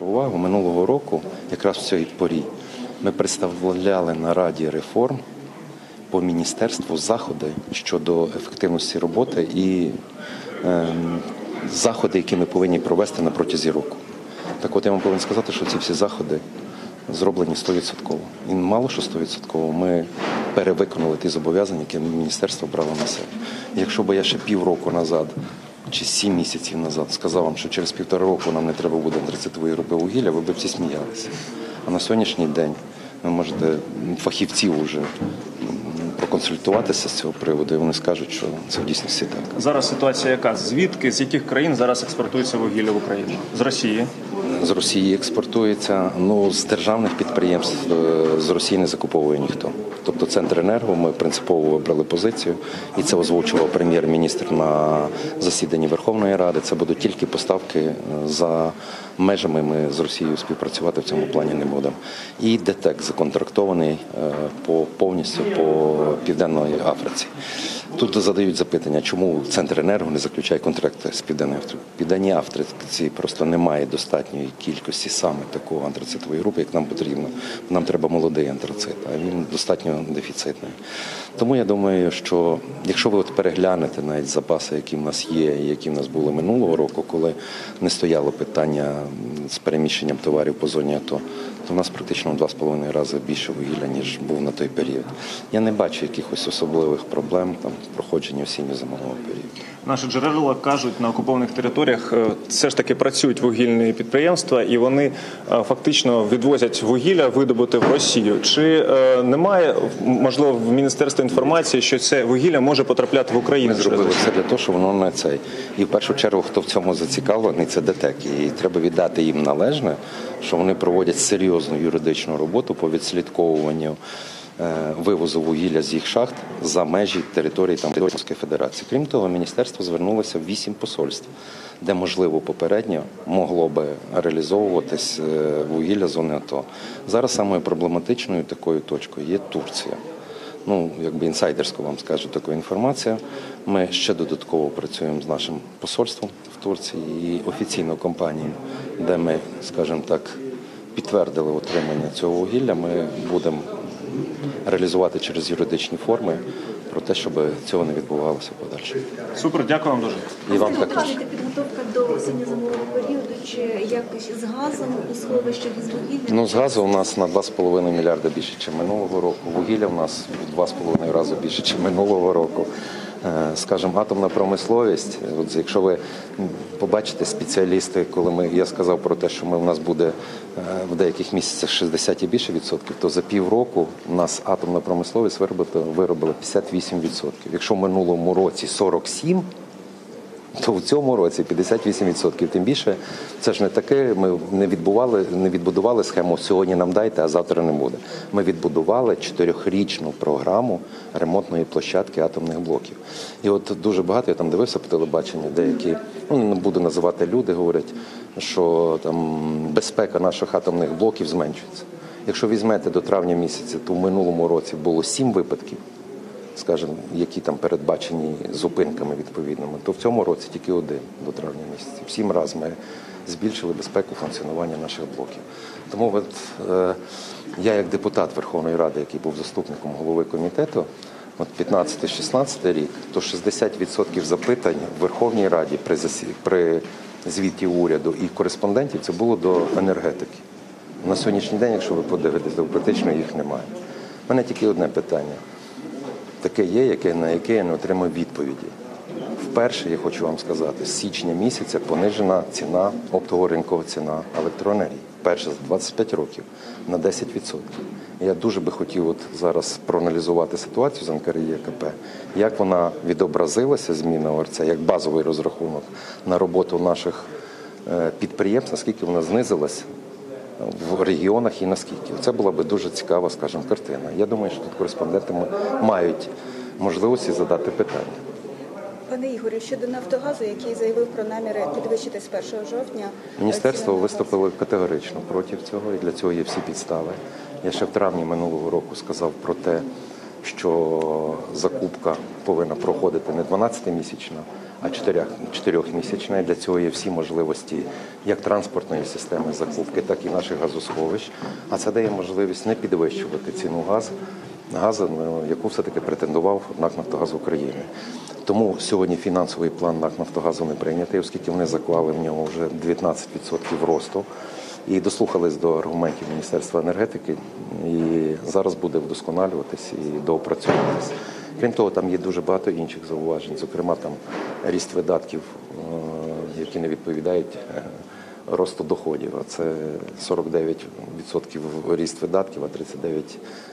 вашу увагу, минулого року, якраз в цій порі, ми представляли на Раді реформ по міністерству заходи щодо ефективності роботи і ем, заходи, які ми повинні провести на протязі року. Так от я вам повинен сказати, що ці всі заходи зроблені 100%. І мало що 100%. Ми перевиконали ті зобов'язання, які міністерство брало на себе. Якщо б я ще півроку назад чи сім місяців назад сказав вам, що через півтора року нам не треба буде антрацитової групи вугілля, ви б всі сміялися. А на сьогоднішній день ви можете фахівців уже проконсультуватися з цього приводу, і вони скажуть, що це в дійсності так. Зараз ситуація яка? Звідки, з яких країн зараз експортується вугілля в Україну? З Росії. З Росії експортується. Ну з державних підприємств е, з Росії не закуповує ніхто. Тобто Центренерго ми принципово вибрали позицію, і це озвучував прем'єр-міністр на засіданні Верховної Ради. Це будуть тільки поставки е, за межами. Ми з Росією співпрацювати в цьому плані не будемо. І ДТЕК законтрактований е, по повністю по південної Африці. Тут задають запитання, чому Центр енерго не заключає контракти з Південною Африкою. Південній Африці просто немає достатньої кількості саме такого антрацитової групи, як нам потрібно. Нам треба молодий антрацит, а він достатньо дефіцитний. Тому я думаю, що якщо ви от переглянете навіть запаси, які в нас є, які в нас були минулого року, коли не стояло питання з переміщенням товарів по зоні АТО, то в нас практично в два з половиною рази більше вугілля, ніж був на той період. Я не бачу якихось особливих проблем там в проходженні осінньо-зимового періоду. Наші джерела кажуть, на окупованих територіях е, все ж таки працюють вугільні підприємства, і вони е, фактично відвозять вугілля видобути в Росію. Чи е, немає можливо в міністерстві інформації, що це вугілля може потрапляти в Україну? Ми зробили все для того, щоб воно не цей. І в першу чергу, хто в цьому зацікавлений, це ДТЕК. І треба віддати їм належне, що вони проводять серйозну юридичну роботу по відслідковуванню е, вивозу вугілля з їх шахт за межі території там Російської Федерації. Крім того, міністерство звернулося в вісім посольств, де можливо попередньо могло би реалізовуватись е, вугілля зони АТО. Зараз самою проблематичною такою точкою є Турція. Ну, якби інсайдерсько вам скажу таку інформацію. Ми ще додатково працюємо з нашим посольством в Турції і офіційною компанією, де ми, скажімо так, підтвердили отримання цього вугілля. Ми будемо реалізувати через юридичні форми про те, щоб цього не відбувалося в подальшому. Супер, дякую вам дуже. І вам також. До осінньо-зимового періоду, чи якось з газом у сховищах з вугіллям? Ну, з газу у нас на 2,5 мільярда більше, ніж минулого року. Вугілля у нас в 2,5 рази більше, ніж минулого року. Е, Скажімо, атомна промисловість. От якщо ви побачите спеціалісти, коли ми я сказав про те, що ми у нас буде е, в деяких місяцях 60 і більше відсотків, то за півроку у нас атомна промисловість виробила, виробила 58 відсотків. Якщо в минулому році 47, то в цьому році 58%. Тим більше це ж не таке. Ми не відбували, не відбудували схему сьогодні нам дайте, а завтра не буде. Ми відбудували чотирьохрічну програму ремонтної площадки атомних блоків. І от дуже багато я там дивився по телебаченню, деякі ну не буду називати люди, говорять, що там безпека наших атомних блоків зменшується. Якщо візьмете до травня місяця, то в минулому році було сім випадків скажімо, які там передбачені зупинками відповідними, то в цьому році тільки один до травня місяця. В сім разів ми збільшили безпеку функціонування наших блоків. Тому от, е, я, як депутат Верховної Ради, який був заступником голови комітету, от 15-16 рік, то 60% запитань в Верховній Раді при, засі... при звіті уряду і кореспондентів це було до енергетики. На сьогоднішній день, якщо ви подивитесь, то практично їх немає. У мене тільки одне питання таке є, яке, на яке я не отримав відповіді. Вперше я хочу вам сказати, з січня місяця понижена ціна, оптово-ринкова ціна електроенергії. Перше за 25 років на 10%. Я дуже би хотів от зараз проаналізувати ситуацію з НКРЄКП, як вона відобразилася, зміна ОРЦ, як базовий розрахунок на роботу наших е, підприємств, наскільки вона знизилась в регіонах і наскільки. Це була би дуже цікава, скажімо, картина. Я думаю, що тут кореспонденти мають можливості задати питання. Пане Ігорю, щодо Нафтогазу, який заявив про наміри підвищити з 1 жовтня. Міністерство виступило категорично проти цього, і для цього є всі підстави. Я ще в травні минулого року сказав про те, що закупка повинна проходити не 12-місячна, а чотирьох, чотирьохмісячна. І Для цього є всі можливості як транспортної системи закупки, так і наших газосховищ. А це дає можливість не підвищувати ціну газу, газу, на яку все-таки претендував НАК «Нафтогаз України. Тому сьогодні фінансовий план НАК «Нафтогазу» не прийнятий, оскільки вони заклали в нього вже 19% росту і дослухались до аргументів Міністерства енергетики. І зараз буде вдосконалюватись і доопрацьовуватись. Крім того, там є дуже багато інших зауважень, зокрема там ріст видатків, е, які не відповідають е, росту доходів. А це 49% ріст видатків, а 39%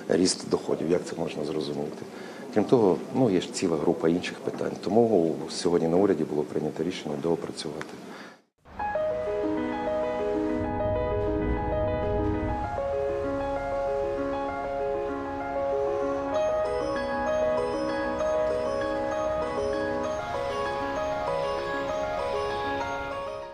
ріст доходів. Як це можна зрозуміти? Крім того, ну є ж ціла група інших питань. Тому сьогодні на уряді було прийнято рішення доопрацювати.